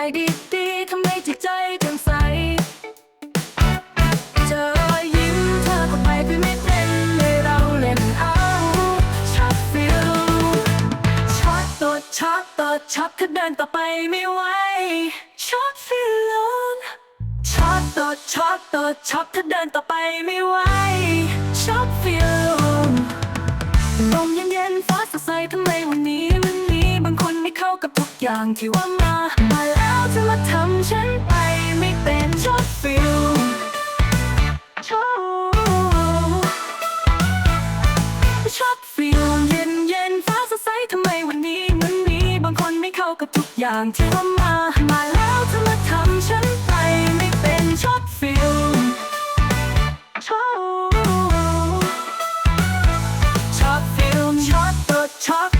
ายดีๆทำให้จิตใจแจ่มใสเจอยิ้มเธอก็ไปคือไม่เป็นให้เราเล่นเอาช็อตฟิลช็อตตัวช็อตตัวช็อตถ้าเดินต่อไปไม่ไหวช็อตฟิลช็อตตัวช็อตตัวช็อตถ้าเดินต่อไปไม่ไหว ต่างที่ว่ามามาแล้วจะมาทำฉันไปไม่เป็นชอตฟิลชอบชอบฟิลเย็นเย็นฟ้าสดใสทำไมวันนี้มันมีบางคนไม่เข้ากับทุกอย่างที่ว่ามา มาแล้วจะมาทำฉันไปไม่เป็นชอบฟิลชอบชอบฟิลชอบตัวชอบ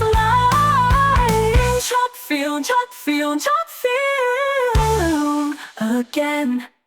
สลายช็อตฟิลช็อตฟิลช็อตฟิล again